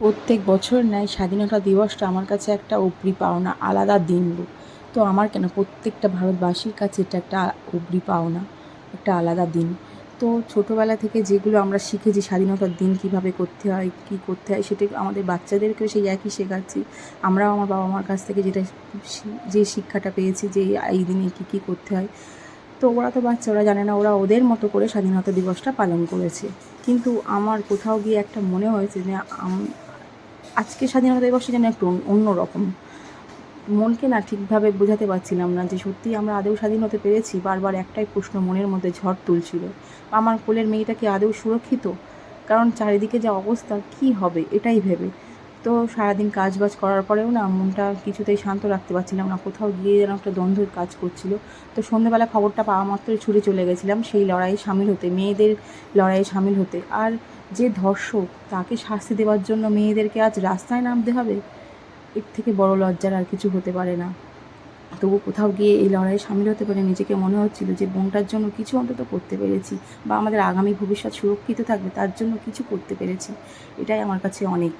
প্রত্যেক বছর ন্যায় স্বাধীনতা দিবসটা আমার কাছে একটা উপরি পাওনা, আলাদা দিন তো আমার কেন প্রত্যেকটা ভারতবাসীর কাছে এটা একটা উপরি পাওনা, একটা আলাদা দিন। তো ছোটোবেলা থেকে যেগুলো আমরা শিখেছি স্বাধীনতার দিন কীভাবে করতে হয়, কী করতে হয়, সেটা আমাদের বাচ্চাদেরকেও সেই একই শেখাচ্ছি। আমরাও আমার বাবা মার কাছ থেকে যেটা যে শিক্ষাটা পেয়েছি যে এই দিনে কী কী করতে হয়। তো ওরা তো বাচ্চা, ওরা জানে না, ওরা ওদের মতো করে স্বাধীনতা দিবসটা পালন করেছে। কিন্তু আমার কোথাও গিয়ে একটা মনে হয়েছে যে আজকে স্বাধীনতা দিবসটা যেন একটু অন্য- অন্যরকম। মনকে না ঠিকভাবে বোঝাতে পারছিলাম না যে সত্যি আমরা আদৌ স্বাধীন হতে পেরেছি। বারবার একটাই প্রশ্ন মনের মধ্যে ঝড় তুলছিল। আমার কোলের মেয়েটা কি আদৌ সুরক্ষিত? কারণ চারিদিকে যা অবস্থা, কি হবে এটাই ভেবে। তো সারাদিন কাজ বাজ করার পরেও না মনটা কিছুতেই শান্ত রাখতে পারছিলাম না। কোথাও গিয়ে যেন একটা দ্বন্দ্বের কাজ করছিল। তো সন্ধ্যেবেলা খবরটা পাওয়া মাত্রই ছুটে চলে গেছিলাম সেই লড়াইয়ে সামিল হতে, মেয়েদের লড়াইয়ে সামিল হতে। আর যে ধর্ষক তাকে শাস্তি দেওয়ার জন্য মেয়েদেরকে আজ রাস্তায় নামতে হবে, এর থেকে বড় লজ্জার আর কিছু হতে পারে না। তবু কোথাও গিয়ে এই লড়াইয়ে সামিল হতে পারে নিজেকে মনে হচ্ছিল যে বোনটার জন্য কিছু অন্তত করতে পেরেছি বা আমাদের আগামী ভবিষ্যৎ সুরক্ষিত থাকবে, তার জন্য কিছু করতে পেরেছি। এটাই আমার কাছে অনেক।